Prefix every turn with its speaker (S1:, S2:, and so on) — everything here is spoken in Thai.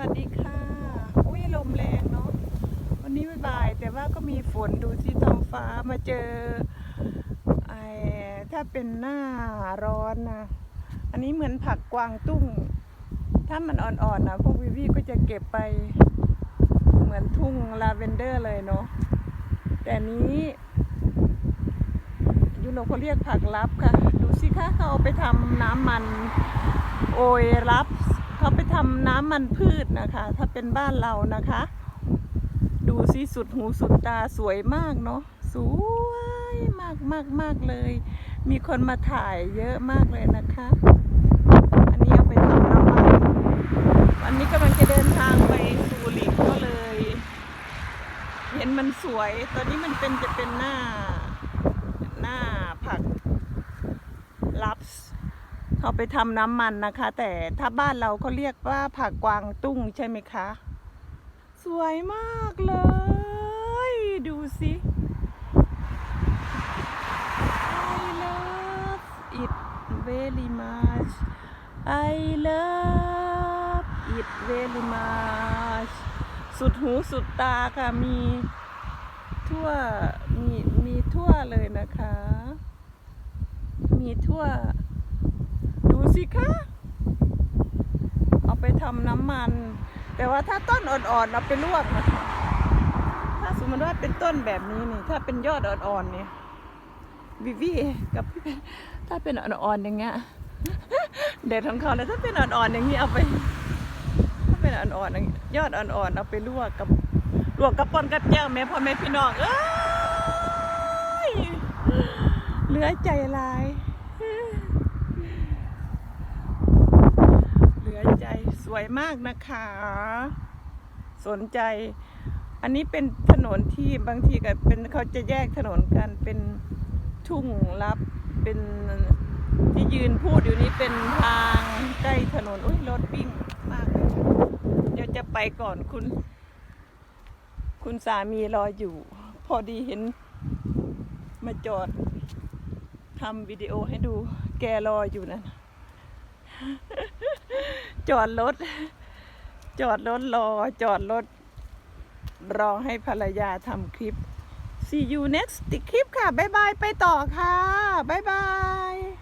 S1: วัสดีค่ะ อุ้ยลมแรงเนาะ วันนี้ไบ่าย แต่ว่าก็มีฝนดูที่ท้องฟ้ามาเจอไอ้ถ้าเป็นหน้าร้อนนะ อันนี้เหมือนผักกวางตุ้ง ถ้ามันอ่อนๆนะพวกวิวีก็จะเก็บไป เหมือนทุ่งลาเวนเดอร์เลยเนาะ แต่นี้ยุโรปเขาเรียกผักลับค่ะ ดูสิคะเขาเอาไปทำน้ำมันโอยรับ เขาไปทำน้ำมันพืชนะคะ ถ้าเป็นบ้านเรานะคะ ดูสิสุดหูสุดตาสวยมากเนาะสวยมากมากมากเลย มีคนมาถ่ายเยอะมากเลยนะคะ อันนี้เอาไปทำน้ำมันวันนี้กำลังจะเดินทางไปสู่หลิงก็เลย เห็นมันสวย ตอนนี้มันเป็นจะเป็นหน้า หน้าผักลับ เขาไปทำน้ำมันนะคะ แต่ถ้าบ้านเราเขาเรียกว่าผักกวางตุ้งใช่ไหมคะ สวยมากเลย ดูสิ I love it very much I love it very much สุดหูสุดตาค่ะ มีทั่วมีมีทั่วเลยนะคะ มีทั่ว สิคะ เอาไปทำน้ำมัน แต่ว่าถ้าต้นอ่อนๆเอาไปลวกนะคะ ถ้าสมมติว่าเป็นต้นแบบนี้นี่ ถ้าเป็นยอดอ่อนๆเนี่ยวิวีกับถ้าเป็นอ่อนๆอย่างเงี้ยเด็ดของเขาเลยถ้าเป็นอ่อนๆอย่างนี้เอาไป ถ้าเป็นอ่อนๆอย่างยอดอ่อนๆเอาไปลวกกับลวกกับปนกับแก้วแม่พ่อแม่พี่น้องเอ้ยเหลือใจลาย เหลือใจส วยมากนะคะ สนใจ อันนี้เป็นถนนที่บางทีก็เป็นเขาจะแยกถนนกันเป็นทุ่งลับเป็นที่ยืนพูดอยู่นี้เป็นทางใกล้ถนนอุ้ยรถวิ่งมากเลยเดี๋ยวจะไปก่อนคุณ คุณสามีรออยู่ พอดีเห็นมาจอดทำวิดีโอให้ดูแกรออยู่นั่น จอดรถ จอดรถรอ จอดรถ รอให้ภรรยาทำคลิป see you next คลิปค่ะ บ๊ายบาย ไปต่อค่ะ บ๊ายบาย